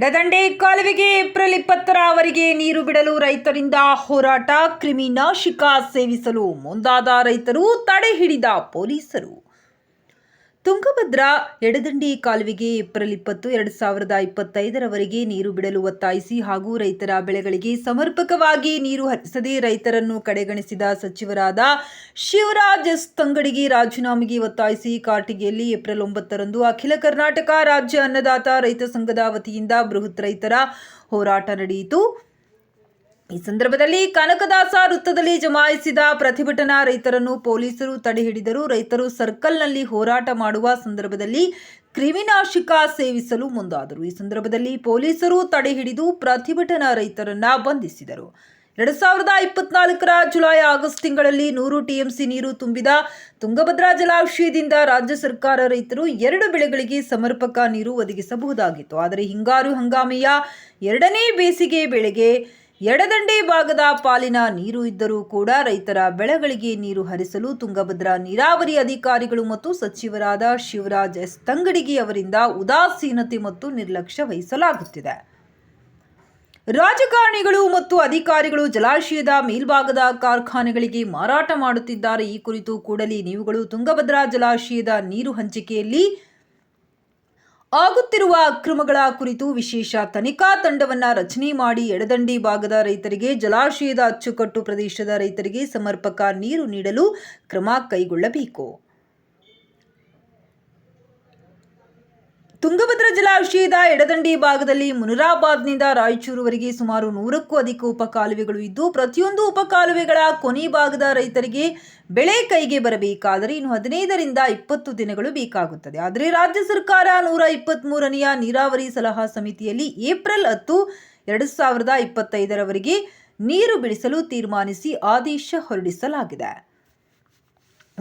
ಎಡದಂಡೆ ಕಾಲುವೆಗೆ ಏಪ್ರಿಲ್ ಇಪ್ಪತ್ತರವರೆಗೆ ನೀರು ಬಿಡಲು ರೈತರಿಂದ ಹೋರಾಟ ಕ್ರಿಮಿನಾಶಕ ಸೇವಿಸಲು ಮುಂದಾದ ರೈತರು ತಡೆ ಹಿಡಿದ ಪೊಲೀಸರು. ತುಂಗಭದ್ರಾ ಎಡದಂಡಿ ಕಾಲುವೆಗೆ ಏಪ್ರಿಲ್ ಇಪ್ಪತ್ತು, ಎರಡು ಸಾವಿರದ ಇಪ್ಪತ್ತೈದರವರೆಗೆ ನೀರು ಬಿಡಲು ಒತ್ತಾಯಿಸಿ ಹಾಗೂ ರೈತರ ಬೆಳೆಗಳಿಗೆ ಸಮರ್ಪಕವಾಗಿ ನೀರು ಹರಿಸದೆ ರೈತರನ್ನು ಕಡೆಗಣಿಸಿದ ಸಚಿವರಾದ ಶಿವರಾಜ್ ತಂಗಡಿಗೆ ರಾಜೀನಾಮೆಗೆ ಒತ್ತಾಯಿಸಿ ಕಾಟಿಗೆಯಲ್ಲಿ ಏಪ್ರಿಲ್ ಒಂಬತ್ತರಂದು ಅಖಿಲ ಕರ್ನಾಟಕ ರಾಜ್ಯ ಅನ್ನದಾತ ರೈತ ಸಂಘದ ವತಿಯಿಂದ ಬೃಹತ್ ರೈತರ ಹೋರಾಟ ನಡೆಯಿತು. ಈ ಸಂದರ್ಭದಲ್ಲಿ ಕನಕದಾಸ ವೃತ್ತದಲ್ಲಿ ಜಮಾಯಿಸಿದ ಪ್ರತಿಭಟನಾ ರೈತರನ್ನು ಪೊಲೀಸರು ತಡೆ ಹಿಡಿದರು ರೈತರು ಸರ್ಕಲ್ನಲ್ಲಿ ಹೋರಾಟ ಮಾಡುವ ಸಂದರ್ಭದಲ್ಲಿ ಕ್ರಿಮಿನಾಶಕ ಸೇವಿಸಲು ಮುಂದಾದರು. ಈ ಸಂದರ್ಭದಲ್ಲಿ ಪೊಲೀಸರು ತಡೆ ಹಿಡಿದು ಪ್ರತಿಭಟನಾ ರೈತರನ್ನ ಬಂಧಿಸಿದರು. ಎರಡು ಸಾವಿರದ ಇಪ್ಪತ್ನಾಲ್ಕರ ಜುಲೈ ಆಗಸ್ಟ್ ತಿಂಗಳಲ್ಲಿ ನೂರು ಟಿಎಂಸಿ ನೀರು ತುಂಬಿದ ತುಂಗಭದ್ರಾ ಜಲಾಶಯದಿಂದ ರಾಜ್ಯ ಸರ್ಕಾರ ರೈತರು ಎರಡು ಬೆಳೆಗಳಿಗೆ ಸಮರ್ಪಕ ನೀರು ಒದಗಿಸಬಹುದಾಗಿತ್ತು. ಆದರೆ ಹಿಂಗಾರು ಹಂಗಾಮಿಯ ಎರಡನೇ ಬೇಸಿಗೆ ಬೆಳೆಗೆ ಎಡದಂಡೆ ಭಾಗದ ಪಾಲಿನ ನೀರು ಇದ್ದರೂ ಕೂಡ ರೈತರ ಬೆಳೆಗಳಿಗೆ ನೀರು ಹರಿಸಲು ತುಂಗಭದ್ರಾ ನೀರಾವರಿ ಅಧಿಕಾರಿಗಳು ಮತ್ತು ಸಚಿವರಾದ ಶಿವರಾಜ್ ಎಸ್. ತಂಗಡಿಗಿ ಅವರಿಂದ ಉದಾಸೀನತೆ ಮತ್ತು ನಿರ್ಲಕ್ಷ್ಯ ವಹಿಸಲಾಗುತ್ತಿದೆ. ರಾಜಕಾರಣಿಗಳು ಮತ್ತು ಅಧಿಕಾರಿಗಳು ಜಲಾಶಯದ ಮೇಲ್ಭಾಗದ ಕಾರ್ಖಾನೆಗಳಿಗೆ ಮಾರಾಟ ಮಾಡುತ್ತಿದ್ದಾರೆ. ಈ ಕುರಿತು ಕೂಡಲೇ ನೀವುಗಳು ತುಂಗಭದ್ರಾ ಜಲಾಶಯದ ನೀರು ಹಂಚಿಕೆಯಲ್ಲಿ ಆಗುತ್ತಿರುವ ಅಕ್ರಮಗಳ ಕುರಿತು ವಿಶೇಷ ತನಿಖಾ ತಂಡವನ್ನ ರಚನೆ ಮಾಡಿ ಎಡದಂಡಿ ಭಾಗದ ರೈತರಿಗೆ ಜಲಾಶಯದ ಅಚ್ಚುಕಟ್ಟು ಪ್ರದೇಶದ ರೈತರಿಗೆ ಸಮರ್ಪಕ ನೀರು ನೀಡಲು ಕ್ರಮ ಕೈಗೊಳ್ಳಬೇಕು. ತುಂಗಭದ್ರಾ ಜಲಾಶಯದ ಎಡದಂಡಿ ಭಾಗದಲ್ಲಿ ಮುನರಾಬಾದ್ನಿಂದ ರಾಯಚೂರುವರೆಗೆ ಸುಮಾರು ನೂರಕ್ಕೂ ಅಧಿಕ ಉಪಕಾಲುವೆಗಳು ಇದ್ದು, ಪ್ರತಿಯೊಂದು ಉಪಕಾಲುವೆಗಳ ಕೊನೆ ಭಾಗದ ರೈತರಿಗೆ ಬೆಳೆ ಕೈಗೆ ಬರಬೇಕಾದರೆ ಇನ್ನು ಹದಿನೈದರಿಂದ ಇಪ್ಪತ್ತು ದಿನಗಳು ಬೇಕಾಗುತ್ತದೆ. ಆದರೆ ರಾಜ್ಯ ಸರ್ಕಾರ ನೂರ ಇಪ್ಪತ್ತ್ಮೂರನೆಯ ನೀರಾವರಿ ಸಲಹಾ ಸಮಿತಿಯಲ್ಲಿ ಏಪ್ರಿಲ್ ಹತ್ತು, ಎರಡು ಸಾವಿರದ ಇಪ್ಪತ್ತೈದರವರೆಗೆ ನೀರು ಬಿಡಿಸಲು ತೀರ್ಮಾನಿಸಿ ಆದೇಶ ಹೊರಡಿಸಲಾಗಿದೆ.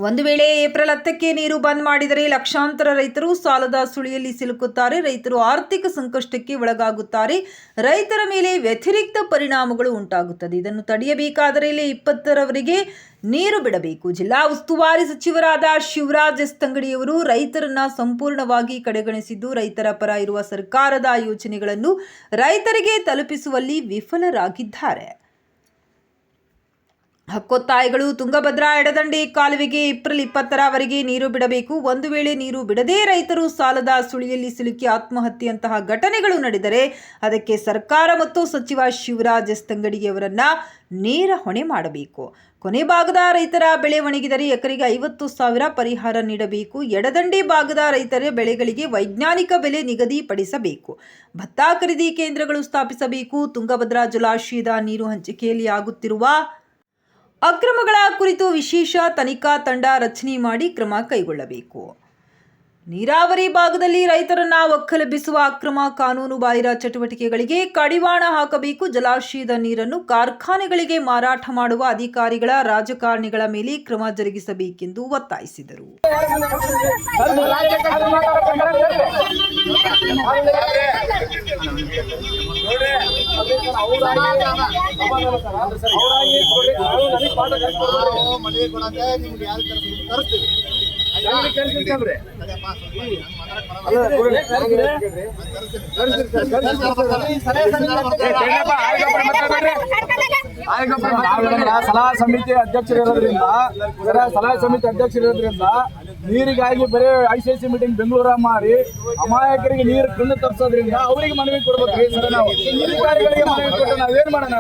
ಒಂದು ವೇಳೆ ಏಪ್ರಿಲ್ ಹತ್ತಕ್ಕೆ ನೀರು ಬಂದ್ ಮಾಡಿದರೆ ಲಕ್ಷಾಂತರ ರೈತರು ಸಾಲದ ಸುಳಿಯಲ್ಲಿ ಸಿಲುಕುತ್ತಾರೆ. ರೈತರು ಆರ್ಥಿಕ ಸಂಕಷ್ಟಕ್ಕೆ ಒಳಗಾಗುತ್ತಾರೆ. ರೈತರ ಮೇಲೆ ವ್ಯತಿರಿಕ್ತ ಪರಿಣಾಮಗಳು ಉಂಟಾಗುತ್ತದೆ. ಇದನ್ನು ತಡೆಯಬೇಕಾದರೆ ಇಲ್ಲಿ ಇಪ್ಪತ್ತರವರೆಗೆ ನೀರು ಬಿಡಬೇಕು. ಜಿಲ್ಲಾ ಉಸ್ತುವಾರಿ ಸಚಿವರಾದ ಶಿವರಾಜ್ ಎಸ್ ತಂಗಡಿಯವರು ರೈತರನ್ನ ಸಂಪೂರ್ಣವಾಗಿ ಕಡೆಗಣಿಸಿದ್ದು, ರೈತರ ಪರ ಇರುವ ಸರ್ಕಾರದ ಯೋಜನೆಗಳನ್ನು ರೈತರಿಗೆ ತಲುಪಿಸುವಲ್ಲಿ ವಿಫಲರಾಗಿದ್ದಾರೆ. ಹಕ್ಕೊತ್ತಾಯಗಳು ತುಂಗಭದ್ರಾ ಎಡದಂಡೆ ಕಾಲುವೆಗೆ ಏಪ್ರಿಲ್ ಇಪ್ಪತ್ತರವರೆಗೆ ನೀರು ಬಿಡಬೇಕು. ಒಂದು ವೇಳೆ ನೀರು ಬಿಡದೇ ರೈತರು ಸಾಲದ ಸುಳಿಯಲ್ಲಿ ಸಿಲುಕಿ ಆತ್ಮಹತ್ಯೆಯಂತಹ ಘಟನೆಗಳು ನಡೆದರೆ ಅದಕ್ಕೆ ಸರ್ಕಾರ ಮತ್ತು ಸಚಿವ ಶಿವರಾಜ್ ಎಸ್ ನೇರ ಹೊಣೆ ಮಾಡಬೇಕು. ಕೊನೆ ಭಾಗದ ರೈತರ ಬೆಳೆ ಒಣಗಿದರೆ ಎಕರೆಗೆ ಐವತ್ತು ಸಾವಿರ ಪರಿಹಾರ ನೀಡಬೇಕು. ಎಡದಂಡೆ ಭಾಗದ ರೈತರ ಬೆಳೆಗಳಿಗೆ ವೈಜ್ಞಾನಿಕ ಬೆಲೆ ನಿಗದಿಪಡಿಸಬೇಕು. ಭತ್ತ ಖರೀದಿ ಕೇಂದ್ರಗಳು ಸ್ಥಾಪಿಸಬೇಕು. ತುಂಗಭದ್ರಾ ಜಲಾಶಯದ ನೀರು ಹಂಚಿಕೆಯಲ್ಲಿ ಆಗುತ್ತಿರುವ ಅಕ್ರಮಗಳ ಕುರಿತು ವಿಶೇಷ ತನಿಖಾ ತಂಡ ರಚನೆ ಮಾಡಿ ಕ್ರಮ ಕೈಗೊಳ್ಳಬೇಕು. ನೀರಾವರಿ ಭಾಗದಲ್ಲಿ ರೈತರನ್ನ ಒಕ್ಕಲೆಬ್ಬಿಸುವ ಅಕ್ರಮ ಕಾನೂನು ಬಾಹಿರ ಚಟುವಟಿಕೆಗಳಿಗೆ ಕಡಿವಾಣ ಹಾಕಬೇಕು. ಜಲಾಶಯದ ನೀರನ್ನು ಕಾರ್ಖಾನೆಗಳಿಗೆ ಮಾರಾಟ ಮಾಡುವ ಅಧಿಕಾರಿಗಳ ರಾಜಕಾರಣಿಗಳ ಮೇಲೆ ಕ್ರಮ ಜರುಗಿಸಬೇಕೆಂದು ಒತ್ತಾಯಿಸಿದರು. ಸಲಹಾ ಸಮಿತಿ ಅಧ್ಯಕ್ಷರಿರೋದ್ರಿಂದ ಸಲಹಾ ಸಮಿತಿ ಅಧ್ಯಕ್ಷರಿರೋದ್ರಿಂದ ನೀರಿಗಾಗಿ ಬರೀ ಐ ಸಿ ಸಿ ಮೀಟಿಂಗ್ ಬೆಂಗಳೂರ ಮಾಡಿ ಅಮಾಯಕರಿಗೆ ನೀರು ಕಣ್ಣು ತಪ್ಪಿಸೋದ್ರಿಂದ ಅವರಿಗೆ ಮನವಿ ಕೊಡ್ಬೇಕು. ಸರ್ ನಾವು ಅಧಿಕಾರಿಗಳಿಗೆ ಮನವಿ ಕೊಟ್ಟು ನಾವೇನ್ ಮಾಡೋಣ?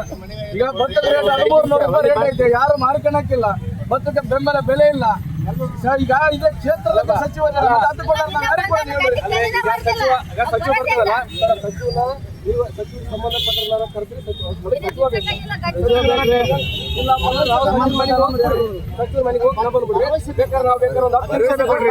ಈಗ ಭತ್ತದ ರೇಟ್ ಹದಿಮೂರು ನೂರು ರೂಪಾಯಿ ರೇಟ್ ಐತೆ. ಯಾರು ಮಾರ್ಕೊಳಕ್ಕಿಲ್ಲ ಭತ್ತದ ಬೆಂಬಲ ಬೆಲೆ ಇಲ್ಲ. ಸರ್ ಈಗ ಇದೇ ಕ್ಷೇತ್ರದ ಸಚಿವ ಸಚಿವ ಬರ್ತಾರಲ್ಲ ಸಚಿವನ ನೀವು ಸಚಿವ ಕರೆದ್ರಿ ಮನೆಗೆ ಹೋಗಿ ನಾವು ಬಂದ್ಬಿಡ್ರಿ. ಬೇಕಾದ್ರೆ ನಾವು ಬೇಕಾದ್ರೆ ಒಂದು ಹತ್ತು ನಿಮಿಷ ಬೇಕು ಕೊಡ್ರಿ.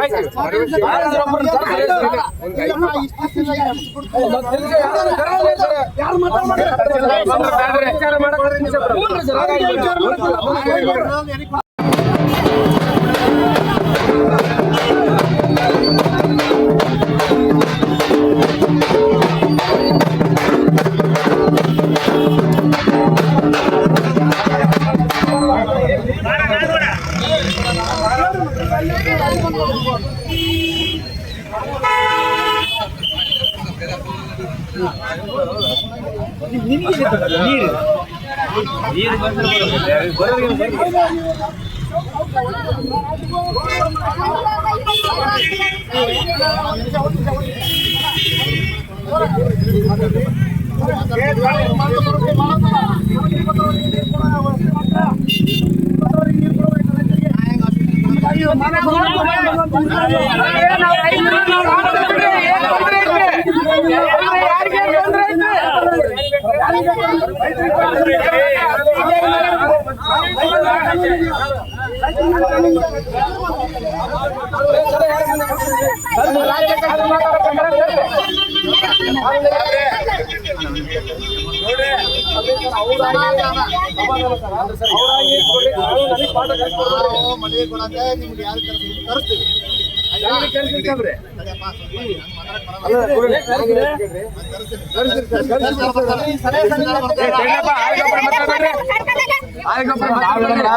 ನಾವು ಮನೆಗೆ ಕೊಡಂತೆ ನಿಮ್ಗೆ ಯಾರು ಕರೆಸ್ತೀವಿ ತಡಿಯಪ್ಪ, ಸ್ವಲ್ಪ ನಾವೆಲ್ಲ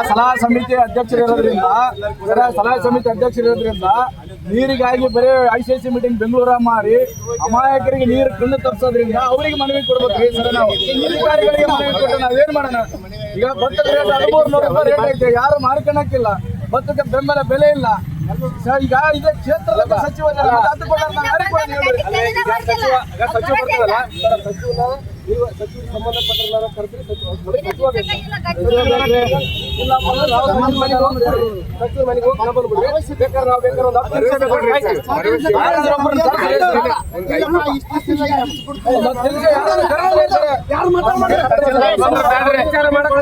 ಸಲಹಾ ಸಮಿತಿ ಅಧ್ಯಕ್ಷರಿರೋದ್ರಿಂದ ಸರ ಸಲಹಾ ಸಮಿತಿ ಅಧ್ಯಕ್ಷರಿರೋದ್ರಿಂದ ನೀರಿಗಾಗಿ ಬರೀ ಐ ಸಿ ಸಿ ಮೀಟಿಂಗ್ ಬೆಂಗಳೂರ ಮಾಡಿ ಅಮಾಯಕರಿಗೆ ನೀರು ಕಣ್ಣು ತಪ್ಪಿಸೋದ್ರಿಂದ ಅವರಿಗೆ ಮನವಿ ಕೊಡ್ಬೇಕು ಸರ್ ನಾವು ಅಧಿಕಾರಿಗಳಿಗೆ ಮನವಿ ಕೊಟ್ಟು ನಾವೇನ್ ಮಾಡೋಣ ಈಗ ಭತ್ತದ ರೇಟ್ ಹದಿಮೂರು ನೂರು ರೂಪಾಯಿ ರೇಟ್ ಐತೆ ಯಾರು ಮಾರ್ಕೊಳಕ್ಕಿಲ್ಲ ಭತ್ತಕ್ಕೆ ಬೆಂಬಲ ಬೆಲೆ ಇಲ್ಲ ಸರ್ ಈಗ ಇದೇ ಕ್ಷೇತ್ರದ ಸಚಿವ ಇದ್ದಾರೆ. ಮತ್ತೆ ನಾವು ಯಾರಿಗೆ ಕೊಡೋದು ಹೇಳ್ರಿ? ಅಲ್ಲೇ ಈಗ ಸಚಿವ ಈಗ ಸಚಿವ ಸಚಿವ ಸಂಬಂಧಪಟ್ಟವ್ರನ್ನ ಕರೆಸಿ ಸಚಿವ ಮನೆಗೆ ಸಚಿವ ಮನೆಗೆ ಹೋಗಿ ಬಂದ್ಬಿಡ್ರಿ. ಬೇಕಾದ್ರೆ ನಾವು ಬೇಕಾದ್ರೆ ಒಂದು ಹತ್ತು ನಿಮಿಷ ಯಾರು ಮಾತಾಡ್ತಾರೆ? ವಿಚಾರ ಮಾಡಕ್ಕೆ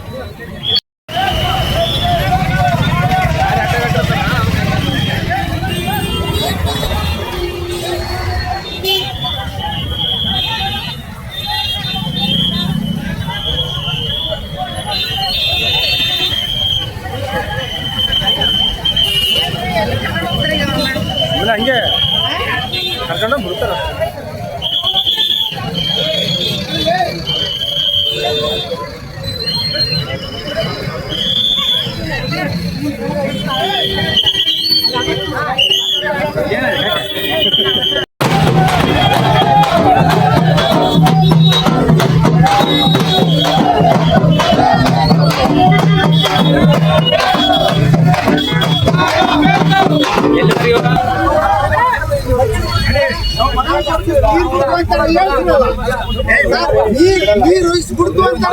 ಇಲ್ಲ ಹಂಗೆ. ಕರ್ಕೊಂಡೋಗಿ ಬಿಡ್ತಾರೆ. ಏನ? Let's. ನೀರು ಇಸ್ಬಿಡ್ತು ಅಂತ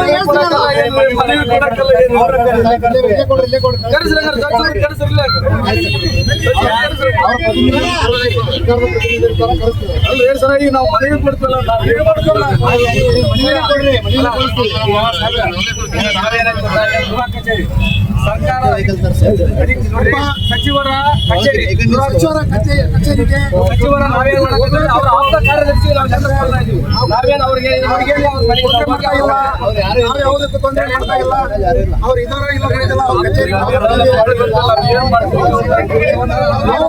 ಅಲ್ಲ ಏನ್ ಸರ್ ಈಗ ನಾವು ಮನೆಗೆ? ಮನೆಗೆ ಸರ್ಕಾರ ಸಚಿವರ ಕಚೇರಿ ಸಚಿವರ ಕಚೇ- ಕಚೇರಿಗೆ ಸಚಿವರ ನಾವೇನ್ ಅವ್ರ ಆಪ್ತ ಕಾರ್ಯದರ್ಶಿ ನಾವು ಜನರ ಮಾಡ್ತಾ ಇದೀವಿ ನಾವೇನ್ ಅವ್ರಿಗೆ ಮನೆಗೆ ತೊಂದ್ರೆ ಮಾಡ್ತಾ ಇಲ್ಲ. ಅವ್ರು ಇದಾರ ಇಲ್ಲ. ನಾವು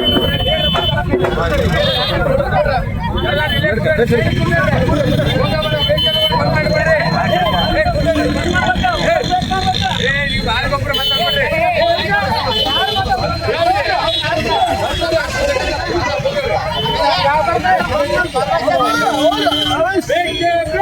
Big game!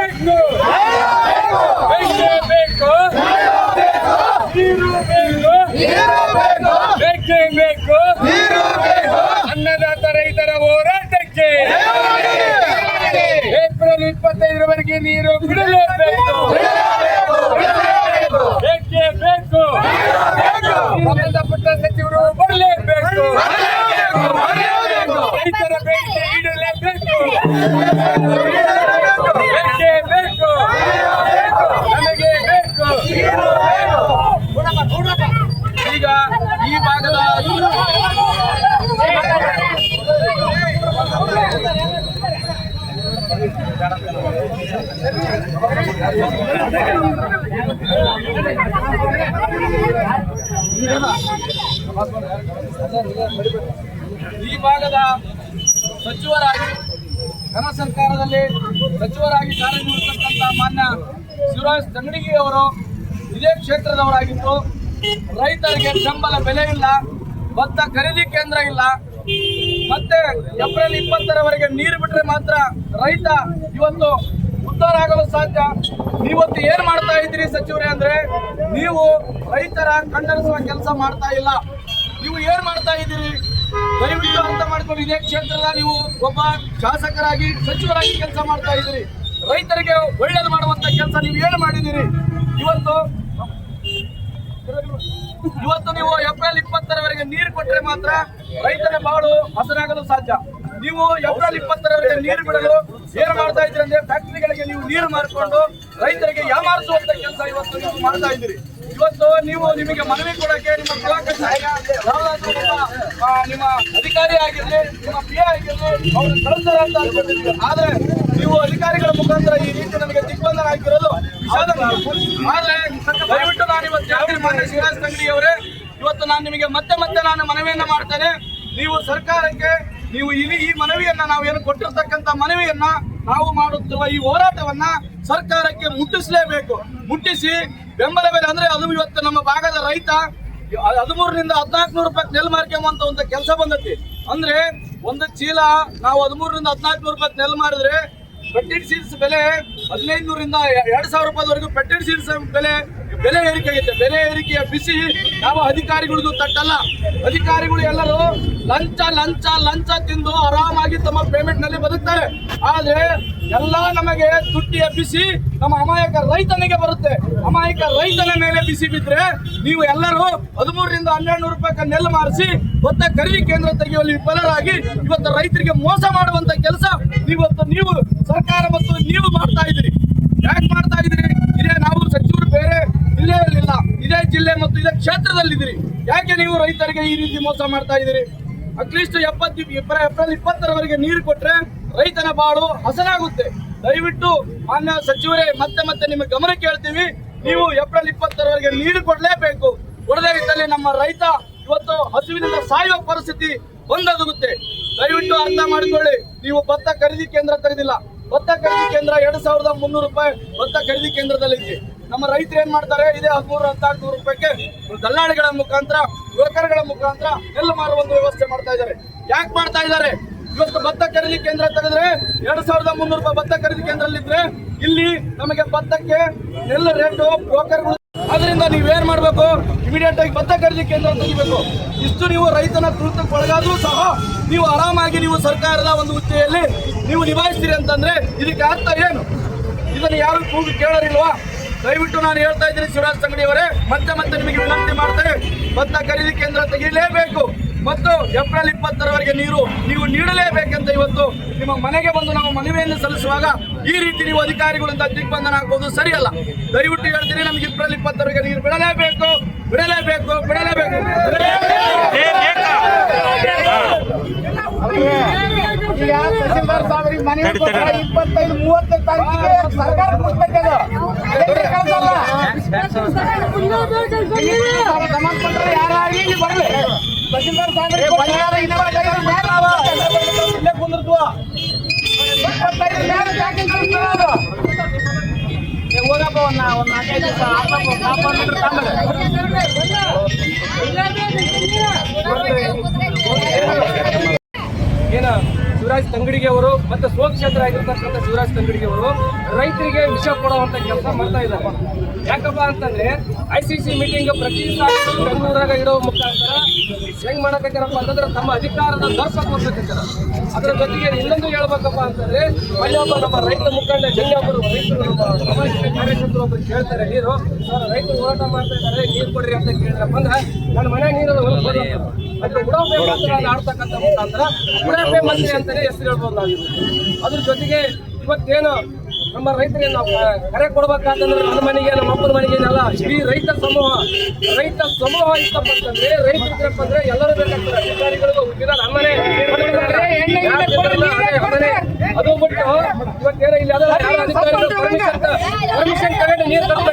ಈ ಭಾಗದ ಸಚಿವರಾಗಿ ಘನ ಸರ್ಕಾರದಲ್ಲಿ ಸಚಿವರಾಗಿ ಕಾರ್ಯನಿರ್ವಹಿಸತಕ್ಕಂಥ ಮಾನ್ಯ ಶಿವರಾಜ್ ತಂಗಡಿಗಿ ಅವರು ಇದೇ ಕ್ಷೇತ್ರದವರಾಗಿದ್ದು, ರೈತರಿಗೆ ಬೆಂಬಲ ಬೆಲೆ ಇಲ್ಲ, ಭತ್ತ ಖರೀದಿ ಕೇಂದ್ರ ಇಲ್ಲ. ಮತ್ತೆ ಏಪ್ರಿಲ್ ಇಪ್ಪತ್ತರವರೆಗೆ ನೀರು ಬಿಟ್ಟರೆ ಮಾತ್ರ ರೈತ ಇವತ್ತು ಉದ್ಧಾರ ಆಗಲು ಸಾಧ್ಯ. ನೀವತ್ತು ಏನ್ ಮಾಡ್ತಾ ಇದ್ದೀರಿ ಸಚಿವರೇ ಅಂದ್ರೆ ನೀವು ರೈತರ ಕಂಡರಿಸುವ ಕೆಲಸ ಮಾಡ್ತಾ ಇಲ್ಲ. ನೀವು ಏನ್ ಮಾಡ್ತಾ ಇದ್ದೀರಿ? ದಯವಿಟ್ಟು ಅರ್ಥ ಮಾಡ್ಕೊಂಡು ಇದೇ ಕ್ಷೇತ್ರದ ನೀವು ಒಬ್ಬ ಶಾಸಕರಾಗಿ, ಸಚಿವರಾಗಿ ಕೆಲಸ ಮಾಡ್ತಾ ಇದ್ದೀರಿ. ರೈತರಿಗೆ ಒಳ್ಳೇದು ಮಾಡುವಂತ ಕೆಲಸ ನೀವು ಏನು ಮಾಡಿದ್ದೀರಿ? ಇವತ್ತು ಇವತ್ತು ನೀವು ಏಪ್ರಿಲ್ ಇಪ್ಪತ್ತರವರೆಗೆ ನೀರು ಕೊಟ್ಟರೆ ಮಾತ್ರ ರೈತರ ಬಾಳು ಹಸನಾಗಲು ಸಾಧ್ಯ. ನೀವು ಏಪ್ರಿಲ್ ಇಪ್ಪತ್ತರವರೆಗೆ ನೀರು ಬಿಡಲು ಏನು ಮಾಡ್ತಾ ಇದ್ರಿ ಅಂದ್ರೆ ಫ್ಯಾಕ್ಟರಿಗಳಿಗೆ ನೀವು ನೀರು ಮಾರಿಕೊಂಡು ರೈತರಿಗೆ ಯಾಮಾರಿಸುವಂತ ಕೆಲಸ ಇವತ್ತು ನೀವು ಮಾಡ್ತಾ ಇದ್ದೀರಿ? ಇವತ್ತು ನೀವು ನಿಮಗೆ ಮನವಿ ಕೊಡಕ್ಕೆ ನಿಮ್ಮ ಯಾವ್ದಾದ್ರು ನಿಮ್ಮ ಅಧಿಕಾರಿ ಆಗಿರ್ಲಿ, ನಿಮ್ಮ ಪಿ ಆಗಿರ್ಲಿ, ಅವರು ಕಳಿಸ್ತಾರೆ ಅಂತ ಅನ್ಕೊಂಡಿದ್ದೀವಿ ಆದ್ರೆ ನೀವು ಅಧಿಕಾರಿಗಳ ಮುಖಾಂತರ ಈ ರೀತಿ ನಮಗೆ ದಿಗ್ಬಂಧನ ಆಗಿರೋದು ಆದ್ರೆ ದಯವಿಟ್ಟು ನಾನು ಇವತ್ತು ಜಾಗೃತಿ ಮಾನ್ಯ ಶಿವರಾಜ್ ತಂಗಡಿ ಅವರೇ ಇವತ್ತು ನಾನು ನಿಮಗೆ ಮತ್ತೆ ಮತ್ತೆ ನಾನು ಮನವಿಯನ್ನ ಮಾಡ್ತೇನೆ. ನೀವು ಸರ್ಕಾರಕ್ಕೆ ನೀವು ಇಲ್ಲಿ ಈ ಮನವಿಯನ್ನ ನಾವು ಏನು ಕೊಟ್ಟಿರ್ತಕ್ಕಂಥ ಮನವಿಯನ್ನ ನಾವು ಮಾಡುತ್ತಿರುವ ಈ ಹೋರಾಟವನ್ನ ಸರ್ಕಾರಕ್ಕೆ ಮುಟ್ಟಿಸಲೇಬೇಕು. ಮುಟ್ಟಿಸಿ ಬೆಂಬಲ ಬೆಲೆ ಅಂದ್ರೆ ಅದು ಇವತ್ತು ನಮ್ಮ ಭಾಗದ ರೈತ, ಹದಿಮೂರರಿಂದ ಹದಿನಾಲ್ಕು ನೂರು ರೂಪಾಯಿ ನೆಲ್ ಮಾರ್ಕೊಂಬಂತ ಒಂದು ಕೆಲಸ ಬಂದತಿ. ಅಂದ್ರೆ ಒಂದು ಚೀಲ ನಾವು ಹದಿಮೂರರಿಂದ ಹದಿನಾಲ್ಕು ನೂರು ರೂಪಾಯಿ ನೆಲ್ ಮಾರಿದ್ರೆ ಪೆಟ್ಟಿಡ್ ಸೀಡ್ಸ್ ಬೆಲೆ ಹದಿನೈದು ನೂರಿಂದ ಎರಡು ಸಾವಿರ ರೂಪಾಯಿವರೆಗೂ ಪೆಟ್ಟಿನ ಸೀಡ್ಸ್ ಬೆಲೆ ಬೆಲೆ ಏರಿಕೆ ಆಗಿದೆ ಬೆಲೆ ಏರಿಕೆಯ ಬಿಸಿ ಯಾವ ಅಧಿಕಾರಿಗಳಿಗೂ ತಟ್ಟಲ್ಲ. ಅಧಿಕಾರಿಗಳು ಎಲ್ಲರೂ ಲಂಚ ಲಂಚ ಲಂಚ ತಿಂದು ಆರಾಮಾಗಿ ತಮ್ಮ ಪೇಮೆಂಟ್ನಲ್ಲಿ ಬದುಕ್ತಾರೆ. ಆದ್ರೆ ಎಲ್ಲ ನಮಗೆ ತುಟ್ಟಿ ಎಬ್ಬಿಸಿ ನಮ್ಮ ಅಮಾಯಕ ರೈತನಿಗೆ ಬರುತ್ತೆ. ಅಮಾಯಕ ರೈತನ ಮೇಲೆ ಬಿಸಿ ಬಿದ್ರೆ ನೀವು ಎಲ್ಲರೂ ಹದಿಮೂರರಿಂದ ಹನ್ನೆರಡು ನೂರು ರೂಪಾಯಿ ನೆಲ್ಲು ಮಾರಿಸಿ ಭತ್ತ ಖರೀದಿ ಕೇಂದ್ರ ತೆಗೆಯುವಲ್ಲಿ ವಿಫಲರಾಗಿ ಇವತ್ತು ರೈತರಿಗೆ ಮೋಸ ಮಾಡುವಂತ ಕೆಲಸ ಇವತ್ತು ನೀವು ಸರ್ಕಾರ ಮತ್ತು ನೀವು ಮಾಡ್ತಾ ಇದ್ದೀರಿ. ಯಾಕೆ ಮಾಡ್ತಾ ಇದ್ದೀರಿ? ಇದೇ ನಾವು ಸಚಿವರು ಬೇರೆ ಜಿಲ್ಲೆಯಲ್ಲಿಲ್ಲ. ಇದೇ ಜಿಲ್ಲೆ ಮತ್ತು ಇದೇ ಕ್ಷೇತ್ರದಲ್ಲಿದ್ದೀರಿ. ಯಾಕೆ ನೀವು ರೈತರಿಗೆ ಈ ರೀತಿ ಮೋಸ ಮಾಡ್ತಾ ಇದ್ದೀರಿ? ಅಟ್ಲೀಸ್ಟ್ ಎಪ್ಪತ್ತು ಏಪ್ರಿಲ್ ಇಪ್ಪತ್ತರವರೆಗೆ ನೀರು ಕೊಟ್ರೆ ರೈತನ ಬಾಳು ಹಸನಾಗುತ್ತೆ. ದಯವಿಟ್ಟು ಮಾನ್ಯ ಸಚಿವರೇ, ಮತ್ತೆ ಮತ್ತೆ ನಿಮ್ಮ ಗಮನಕ್ಕೆ ಹೇಳ್ತೀವಿ ನೀವು ಏಪ್ರಿಲ್ ಇಪ್ಪತ್ತರವರೆಗೆ ನೀರು ಕೊಡಲೇಬೇಕು. ಕೊಡದೇ ಇದ್ದಲ್ಲಿ ನಮ್ಮ ರೈತ ಇವತ್ತು ಹಸುವಿನಿಂದ ಸಾಯುವ ಪರಿಸ್ಥಿತಿ ಒಂದೊದಗುತ್ತೆ. ದಯವಿಟ್ಟು ಅರ್ಥ ಮಾಡಿಕೊಳ್ಳಿ. ನೀವು ಭತ್ತ ಖರೀದಿ ಕೇಂದ್ರ ತೆಗೆದಿಲ್ಲ ಭತ್ತ ಖರೀದಿ ಕೇಂದ್ರ ಎರಡ್ ಸಾವಿರದ ಮುನ್ನೂರು ರೂಪಾಯಿ ಭತ್ತ ಖರೀದಿ ಕೇಂದ್ರದಲ್ಲಿ ನಮ್ಮ ರೈತರು ಏನ್ ಮಾಡ್ತಾರೆ? ಇದೇ ಹದಿಮೂರು ಹದಿನಾಲ್ಕು ನೂರು ರೂಪಾಯಿಗೆ ದಲ್ಲಾಳಿಗಳ ಮುಖಾಂತರ ಬ್ರೋಕರ್ಗಳ ಮುಖಾಂತರ ನೆಲ್ಲು ಮಾರುವ ಒಂದು ವ್ಯವಸ್ಥೆ ಮಾಡ್ತಾ ಇದ್ದಾರೆ. ಯಾಕೆ ಮಾಡ್ತಾ ಇದ್ದಾರೆ? ಇವತ್ತು ಭತ್ತ ಖರೀದಿ ಕೇಂದ್ರ ತೆಗೆದ್ರೆ ಎರಡ್ ಸಾವಿರದ ಮುನ್ನೂರು ರೂಪಾಯಿ ಭತ್ತ ಖರೀದಿ ಕೇಂದ್ರದಲ್ಲಿದ್ರೆ ಇಲ್ಲಿ ನಮಗೆ ಭತ್ತಕ್ಕೆ ನೆಲ್ಲ ರೇಟು ಬ್ರೋಕರ್ಗಳು ಅದರಿಂದ ನೀವೇನ್ ಮಾಡಬೇಕು? ಇಮಿಡಿಯೇಟ್ ಆಗಿ ಭತ್ತ ಖರೀದಿ ಕೇಂದ್ರ ತೆಗಿಬೇಕು. ಇಷ್ಟು ನೀವು ರೈತನ ತುರ್ತಕ್ಕೆ ಒಳಗಾದ್ರೂ ಸಹ ನೀವು ಆರಾಮಾಗಿ ನೀವು ಸರ್ಕಾರದ ಒಂದು ಹುದ್ದೆಯಲ್ಲಿ ನೀವು ನಿಭಾಯಿಸ್ತೀರಿ ಅಂತಂದ್ರೆ ಇದಕ್ಕೆ ಅರ್ಥ ಏನು? ಇದನ್ನು ಯಾರು ಕೂಗಿ ಕೇಳೋರಿಲ್ವಾ? ದಯವಿಟ್ಟು ನಾನು ಹೇಳ್ತಾ ಇದ್ದೀನಿ ಶಿವರಾಜ್ ಸಂಗಡಿಯವರೇ ಮತ್ತೆ ಮತ್ತೆ ನಿಮಗೆ ವಿನಂತಿ ಮಾಡ್ತೇನೆ, ಭತ್ತ ಖರೀದಿ ಕೇಂದ್ರ ತೆಗೆಯಲೇಬೇಕು ಮತ್ತು ಏಪ್ರಿಲ್ ಇಪ್ಪತ್ತರವರೆಗೆ ನೀರು ನೀವು ನೀಡಲೇಬೇಕಂತ ಇವತ್ತು ನಿಮ್ಮ ಮನೆಗೆ ಬಂದು ನಾವು ಮನವಿಯನ್ನು ಸಲ್ಲಿಸುವಾಗ ಈ ರೀತಿ ನೀವು ಅಧಿಕಾರಿಗಳಿಂದ ದಿಗ್ಬಂಧನ ಆಗ್ಬೋದು ಸರಿಯಲ್ಲ. ದಯವಿಟ್ಟು ಹೇಳ್ತೀನಿ, ನಮಗೆ ಏಪ್ರಿಲ್ ಇಪ್ಪತ್ತರವರೆಗೆ ನೀರು ಬಿಡಲೇಬೇಕು ಬಿಡಲೇಬೇಕು ಬಿಡಲೇಬೇಕು. ಈಗ ತಹಸೀಲ್ದಾರ್ ಸಾಹೇಬ್ರಿಗೆ ಮನೆ ಕೊಟ್ರೆ ಇಪ್ಪತ್ತೈದು ಮೂವತ್ತೈದು ತಾರೀಕಿಗೆ ಸರ್ಕಾರ ಕೊಡ್ಬೇಕದು ಎಲ್ಲಿ ಕಳ್ಸಲ್ಲ ಗಮನ ಕೊಟ್ರೆ ಯಾರಾಗಿ ಇಲ್ಲಿ ಬರ್ಲಿ ತಹಸೀಲ್ದಾರ್ ಸಾಹೇಬ್ರಿಗೆ ಪರಿಹಾರ ಇಪ್ಪತ್ತೈದು ಮೇಲೆ ಅವ. ಇಲ್ಲೇ ಕುಂದಿರ್ತೀವ. ಇಪ್ಪತ್ತೈದು ಮೇಲೆ ಯಾಕೆ ಕಳ್ಸಲ್ಲ ಅದು? ಏ, ಹೋಗಪ್ಪ ಒಂದ್ ನಾ- ಒಂದ್ ನಾಲ್ಕೈದು ದಿವಸ ಆಗಿರ್ತಕ್ಕಂಥ ಶಿವರಾಜ್ ತಂಗಡಿಗೆ ಅವರು ರೈತರಿಗೆ ವಿಷ ಕೊಡುವಂತ ಕೆಲಸ ಮಾಡ್ತಾ ಇದ್ದಾರೆ. ಯಾಕಪ್ಪ ಅಂತಂದ್ರೆ ಐ ಸಿ ಸಿ ಮೀಟಿಂಗ್ ಪ್ರತಿ ಬೆಂಗಳೂರಾಗ ಇಡೋ ಮುಖಾಂತರ ಹೆಂಗ್ ಮಾಡಕತ್ತಾರಪ್ಪ ಅಂತಂದ್ರೆ ತಮ್ಮ ಅಧಿಕಾರದ ದರ್ಪ ಕೊಡ್ಬೇಕಂತಾರ. ಅದರ ಜೊತೆಗೆ ಇನ್ನೊಂದು ಹೇಳ್ಬೇಕಪ್ಪ ಅಂತಂದ್ರೆ ಅಲ್ಲೊಬ್ಬ ನಮ್ಮ ರೈತ ಮುಖಂಡ ಜಂಗಪ್ಪರು ರೈತರು ಸಮಾಜದ ಕಾರ್ಯಕರ್ತರು ಒಬ್ಬರು ಕೇಳ್ತಾರೆ, ನೀರು ರೈತರು ಹೋರಾಟ ಮಾಡ್ತಾ ಇದ್ದಾರೆ, ನೀರು ಕೊಡ್ರಿ ಅಂತ ಕೇಳಿದ್ರಪ್ಪ ಅಂದ್ರೆ ನನ್ನ ಮನೆ ನೀರು ಅದ್ರ ಉಡಾಫೆ ಮಂತ್ರಿ ಆಡ್ತಕ್ಕಂಥ ಮುಖಾಂತರ ಉಡಾಫೆ ಮಂತ್ರಿ ಅಂತಾನೆ ಹೆಸರು ಹೇಳ್ಬೋದು ನಾವು ಅದು ಅದ್ರ ಜೊತೆಗೆ ಇವತ್ತೇನು ನಮ್ಮ ರೈತರಿಗೆ ನಾವು ಕರೆ ಕೊಡ್ಬೇಕಾದ್ರೆ ನನ್ನ ಮನೆಗೆ ನಮ್ಮ ಅಪ್ಪನ ಮನೆಗೆ ಏನಲ್ಲ ಇಡೀ ರೈತ ಸಮೂಹ ರೈತ ಸಮೂಹ ಇತ್ತಪ್ಪ ಅಂತಂದ್ರೆ ರೈತರು ಇದ್ರಪ್ಪ ಅಂದ್ರೆ ಎಲ್ಲರೂ ಬೇಕಾಗ್ತದೆ ಅಧಿಕಾರಿಗಳಿಗೂ ಹುಟ್ಟಿದ ನಮ್ಮನೆ ಅದು ಬಿಟ್ಟು ಇವತ್ತೇನೋ ಇಲ್ಲ ಅಧಿಕಾರಿಗಳು ಪರ್ಮಿಷನ್ ಪರ್ಮಿಷನ್ ತಗೊಂಡು ನೀರು ತಗೊಂಡು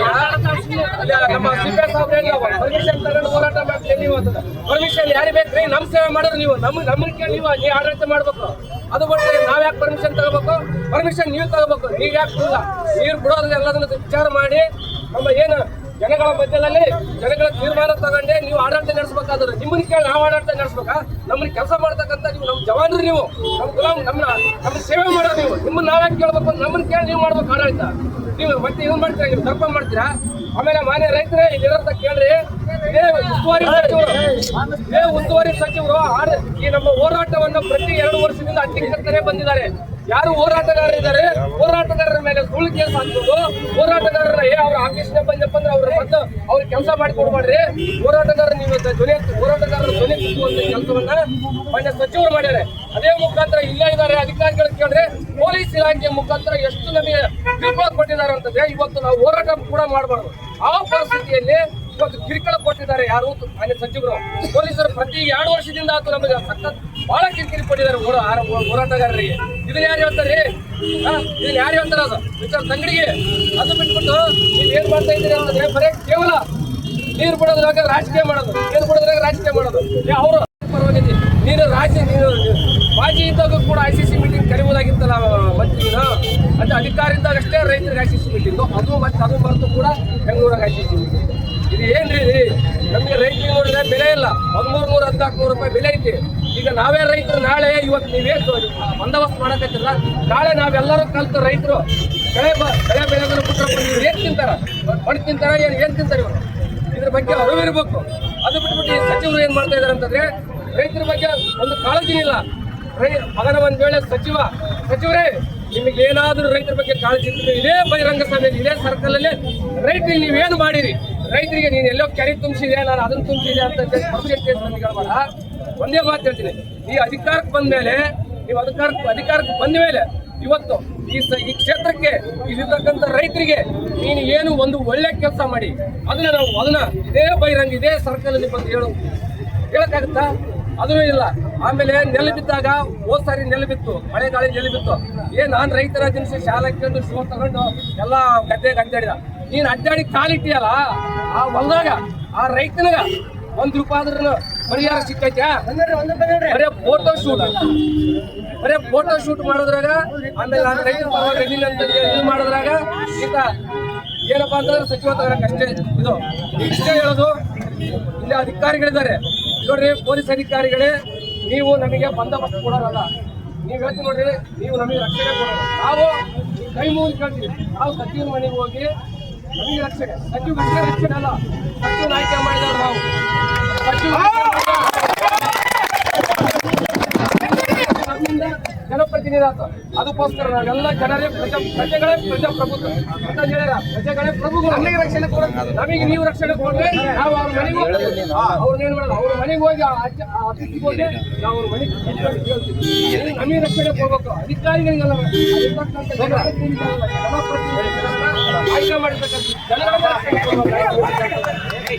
ಯಾರು ಪರ್ಮಿಷನ್ ನಮ್ಮ ಪರ್ಮಿಷನ್ ತಗೊಂಡು ಹೋರಾಟ ಮಾಡ್ತೀವಿ ನೀವು ಪರ್ಮಿಷನ್ ಬೇಕ್ರಿ? ನಮ್ ಸೇವೆ ಮಾಡಿದ್ರೆ ನೀವು. ನಮ್ ನಮ್ಗೆ ನೀವು ಈ ಆಡಳಿತ ಮಾಡ್ಬೇಕು. ಅದು ಬಿಟ್ಟು ನಾವ್ ಯಾಕೆ ಪರ್ಮಿಷನ್ ತಗೋಬೇಕು? ಪರ್ಮಿಷನ್ ನೀವು ತಗೋಬೇಕು. ಈಗ ಯಾಕೆ ಬಿಡಲ್ಲ? ನೀರು ಬಿಡೋದ್ರೆ ಎಲ್ಲದನ್ನ ವಿಚಾರ ಮಾಡಿ, ನಮ್ಮ ಏನು ಜನಗಳ ಮಧ್ಯದಲ್ಲಿ ಜನಗಳ ತೀರ್ಮಾನ ತಗೊಂಡೆ ನೀವು ಆಡಳಿತ ನಡೆಸಬೇಕಾದ್ರೆ ನಿಮ್ಮನ್ನ ಕೇಳಿ ನಾವು ಆಡಳಿತ ನಡೆಸ್ಬೇಕಾ? ನಮ್ಮನ್ನ ಕೆಲಸ ಮಾಡ್ತಕ್ಕಂಥ ನಮ್ಮ ಜವಾನ್ರು ನೀವು. ನಮ್ಮ ಗುಲಾಮ್ ನಮ್ಮ ನಮ್ಮ ಸೇವೆ ಮಾಡೋರು ನೀವು. ನಿಮ್ಮನ್ನ ನಾವ್ಯಾಕೆ ಕೇಳ್ಬೇಕು ನಮ್ಮನ್ನ ಕೇಳಿ ನೀವು ಮಾಡ್ಬೇಕು ಆಡಳಿತ. ನೀವು ಮತ್ತೆ ಏನು ಮಾಡ್ತೀರಾ? ನೀವು ದರ್ಪ ಮಾಡ್ತೀರಾ? ಆಮೇಲೆ ಮಾನ್ಯ ರೈತರೇ ಇಲ್ಲಿರೋದ ಕೇಳ್ರಿ. ಇದೇ ಉಸ್ತುವಾರಿ ಸಚಿವರು. ಇದೇ ಉಸ್ತುವಾರಿ ಸಚಿವರು ಈ ನಮ್ಮ ಹೋರಾಟವನ್ನು ಪ್ರತಿ ಎರಡು ವರ್ಷದಿಂದ ಅಧ್ಯಕ್ಷರೇ ಬಂದಿದ್ದಾರೆ. ಯಾರು ಹೋರಾಟಗಾರರಿದ್ದಾರೆ ಹೋರಾಟಗಾರರ ಮೇಲೆ ಸುಳ್ಳು ಕೇಸ್ ಹಾಕ್ಬೋದು ಹೋರಾಟಗಾರರ ಏ, ಅವ್ರ ಆಫೀಸ್ನ ಬಂದಪ್ಪ ಅಂದ್ರೆ ಅವ್ರ ಮತ್ತೆ ಅವ್ರಿಗೆ ಕೆಲಸ ಮಾಡಿ ಕೊಡ್ಬೇಡ್ರಿ. ಹೋರಾಟಗಾರ ನೀವು ಧ್ವನಿ ಹೋರಾಟಗಾರರ ಧ್ವನಿ ಅಂತ ಕೆಲಸವನ್ನ ಮಾನ್ಯ ಸಚಿವರು ಮಾಡ್ಯಾರೆ. ಅದೇ ಮುಖಾಂತರ ಇಲ್ಲೇ ಇದ್ದಾರೆ. ಅಧಿಕಾರಿಗಳು ಕೇಳಿದ್ರೆ ಪೊಲೀಸ್ ಇಲಾಖೆ ಮುಖಾಂತರ ಎಷ್ಟು ನಮಗೆ ಕಿರುಕುಳ ಕೊಟ್ಟಿದ್ದಾರೆ ಅಂತಂದ್ರೆ ಇವತ್ತು ನಾವು ಹೋರಾಟ ಕೂಡ ಮಾಡಬಾರ್ದು. ಆ ಪರಿಸ್ಥಿತಿಯಲ್ಲಿ ಇವತ್ತು ಕಿರುಕುಳ ಕೊಟ್ಟಿದ್ದಾರೆ ಯಾರು? ಮಾನ್ಯ ಸಚಿವರು. ಪೊಲೀಸರು ಪ್ರತಿ ಎರಡು ವರ್ಷದಿಂದ ಆತು ನಮಗೆ ಸಖತ್ ಬಹಳ ಕಿರಿಕಿರಿ ಕೊಟ್ಟಿದ್ದಾರೆ ಹೋರಾಟಗಾರರಿಗೆ. ಇದನ್ನ ಯಾರು ಹೇಳ್ತಾರೆ? ಇದನ್ನ ಯಾರು ಹೇಳ್ತಾರೆ ಅದು? ವಿಚಾರ ತಂಗಡಿಗೆ. ಅದು ಬಿಟ್ಬಿಟ್ಟು ನೀವು ಏನ್ ಮಾಡ್ತಾ ಇದ್ದೀರಿ ಅಂತಂದ್ರೆ ಬರೀ ಕೇವಲ ನೀರು ಬಿಡೋದ್ರಾಗ ರಾಜಕೀಯ ಮಾಡೋದು, ನೀರು ಬಿಡೋದ್ರಾಗ ರಾಜಕೀಯ ಮಾಡೋದು. ಅವರು ಪರವಾಗಿಲ್ಲ. ನೀನು ರಾಜಿ, ನೀನು ಮಾಜಿ ಇದ್ದಾಗ ಕೂಡ ಐ ಸಿ ಸಿ ಮೀಟಿಂಗ್ ಕರೆಯುವುದಾಗಿತ್ತಲ್ಲ ಮಂತ್ರಿನ. ಅದು ಅಧಿಕಾರ ಇದ್ದಾಗಷ್ಟೇ ರೈತರಿಗೆ ಐ ಸಿ ಸಿ ಮೀಟಿಂಗು ಅದು ಮತ್ತೆ ಅದು ಮರೆತು ಕೂಡ ಬೆಂಗಳೂರಾಗ ಐ ಸಿ ಸಿ ಮೀಟಿಂಗ್ ಇದು ಏನ್ರಿ ನಮಗೆ ರೈತರಿಗೆ ನೋಡಿದ್ರೆ ಬೆಲೆ ಇಲ್ಲ. ಹದಿಮೂರು ನೂರ ಹದಿನಾಲ್ಕು ನೂರು ರೂಪಾಯಿ ಬೆಲೆ ಐತಿ. ಈಗ ನಾವೇ ರೈತರು, ನಾಳೆ ಇವತ್ತು ನೀವೇನು ಬಂದೋಬಸ್ತ್ ಮಾಡಕತ್ತಿಲ್ಲ ನಾಳೆ ನಾವೆಲ್ಲರೂ ಕಲ್ತು ರೈತರು ಬೆಳೆ ಬೆಳೆ ಬೆಳೆದ್ರೆ ಬಿಟ್ಟರೆ ನೀವು ಏನ್ ತಿಂತಾರ? ಮಣ್ಣು ತಿಂತಾರ, ಏನು, ಏನ್ ತಿಂತಾರೆ ಇವರು ಇದ್ರ ಬಗ್ಗೆ ಅರಿವಿರ್ಬೇಕು ಅದು ಬಿಟ್ಬಿಟ್ಟು ಈ ಸಚಿವರು ಏನ್ ಮಾಡ್ತಾ ಇದಾರೆ ಅಂತಂದ್ರೆ, ರೈತರ ಬಗ್ಗೆ ಒಂದು ಕಾಳಜಿ ಇಲ್ಲ. ರೈ, ಮಗನ ಒಂದ್ ವೇಳೆ ಸಚಿವ, ಸಚಿವರೇ, ನಿಮಗೆ ಏನಾದರೂ ರೈತರ ಬಗ್ಗೆ ಕಾಳಜಿ ಇದೇ ಬಹಿರಂಗ ಸಭೆಯಲ್ಲಿ, ಇದೇ ಸರ್ಕಲ್ ಅಲ್ಲಿ ರೈತರಿಗೆ ನೀವೇನು ಮಾಡಿರಿ? ರೈತರಿಗೆ ನೀನು ಎಲ್ಲೋ ಕೆರೆ ತುಂಬಿಸಿದೆ, ನಾನು ಅದನ್ನು ತುಂಬಿಸಿದೆ ಅಂತ ಹೇಳ್ಬೇಡ ಒಂದೇ ಮಾತು ಹೇಳ್ತೀನಿ. ಈ ಅಧಿಕಾರಕ್ಕೆ ಬಂದ ಮೇಲೆ, ನೀವು ಅಧಿಕಾರಕ್ಕೆ ಅಧಿಕಾರಕ್ಕೆ ಬಂದ ಮೇಲೆ ಇವತ್ತು ಈ ಈ ಕ್ಷೇತ್ರಕ್ಕೆ ಇಲ್ಲಿರ್ತಕ್ಕಂಥ ರೈತರಿಗೆ ನೀನು ಏನು ಒಂದು ಒಳ್ಳೆ ಕೆಲಸ ಮಾಡಿ, ಅದನ್ನ ನಾವು ಅದನ್ನ ಇದೇ ಬೈರಂಗ್ ಇದೇ ಸರ್ಕಲ್ ಅಲ್ಲಿ ಬಂದು ಹೇಳು. ಹೇಳಕ್ಕಾಗುತ್ತಾ? ಅದೂ ಇಲ್ಲ. ಆಮೇಲೆ ನೆಲ್ಲು ಬಿದ್ದಾಗ ಹೋದ್ ಸಾರಿ ನೆಲ್ಲು ಬಿತ್ತು. ಮಳೆ ಗಾಳಿ ನೆಲೆ ಬಿತ್ತು. ಏ, ನಾನು ರೈತರ ದಿನಸಿ ಶಾಲೆ ಕೇಳಿ ಶೂ ತಗೊಂಡು ಎಲ್ಲ ಗದ್ದೆಗೆ ಅಡ್ಡಾಡಿದ ನೀನ್ ಅಡ್ಡಾಡಿ ಕಾಲಿಟ್ಟಿಯಲ್ಲ ಆ ಹೊಲದಾಗ, ಆ ರೈತನಿಗ ಒಂದ್ ರೂಪಾಯಿ ಆದ್ರೂ ಪರಿಹಾರ ಸಿಕ್ಕೈತ್ಯಾ ಬರೇ ಫೋಟೋ ಶೂಟ್ ಬರೇ ಫೋಟೋ ಶೂಟ್ ಮಾಡೋದ್ರಾಗ, ಆಮೇಲೆ ನಾನು ರೈತರ ಅಂತ ಇದು ಮಾಡೋದ್ರಾಗ, ಈತ ಏನಪ್ಪಾ ಅಂತಂದ್ರೆ ಸಚಿವ ಅಷ್ಟೇ. ಇದು ಇಷ್ಟೇ ಹೇಳೋದು. ಇಲ್ಲಿ ಅಧಿಕಾರಿಗಳಿದ್ದಾರೆ. ನೋಡ್ರಿ, ಪೊಲೀಸ್ ಅಧಿಕಾರಿಗಳೇ, ನೀವು ನಮಗೆ ಬಂದೋಬಸ್ತ್ ಕೊಡೋರಲ್ಲ. ನೀವು ಹೇಳ್ತೀವಿ ನೋಡ್ರಿ, ನೀವು ನಮಗೆ ರಕ್ಷಣೆ ಕೊಡೋಲ್ಲ ನಾವು ಕೈ ಮುಗಿದು ಕೇಳ್ತೀವಿ. ನಾವು ಸಚಿವರ ಮನೆಗೆ ಹೋಗಿ ರಕ್ಷಣೆ ಸಚಿವ ರಕ್ಷಣೆ ರಕ್ಷಣೆ ಅಲ್ಲ ಸಚಿವನ ಆಯ್ಕೆ ಮಾಡಿದವ್ರು ನಾವು ಸಚಿವ ನಮ್ಮಿಂದ ಜನಪ್ರತಿ ಪ್ರತಿನಿಧಿ ಆತ ಅದಕ್ಕೋಸ್ಕರ ನಾವೆಲ್ಲ ಜನರೇ ಪ್ರಜಾ ಪ್ರಜೆಗಳೇ ಪ್ರಜಾಪ್ರಭುತ್ವ ಅಂತ ಹೇಳಿರ ಪ್ರಜೆಗಳೇ ಪ್ರಭುಗಳು ನಮಗೆ ರಕ್ಷಣೆ ಕೊಡೋದು ನಮಗೆ ನೀವು ರಕ್ಷಣೆ ಕೊಡ್ರೆ ನಾವು ಅವ್ರ ಮನೆಗೆ ಹೋಗ್ತೀವಿ ಅವ್ರನ್ನೇನು ಮಾಡೋದು ಅವ್ರ ಮನೆಗೆ ಹೋಗಿ ಅತಿಥಿಗೆ ಹೋಗಿ ನಾವು ಅವ್ರ ಮನೆಗೆ ಕೇಳ್ತೀವಿ ನಮಗೆ ರಕ್ಷಣೆ ಕೊಡ್ಬೇಕು ಅಧಿಕಾರಿಗಳಿಗೆಲ್ಲ ಆಯ್ಕೆ ಮಾಡಿರ್ತಕ್ಕಂಥ ರಕ್ಷಣೆ ಕೊಡ್ಬೇಕು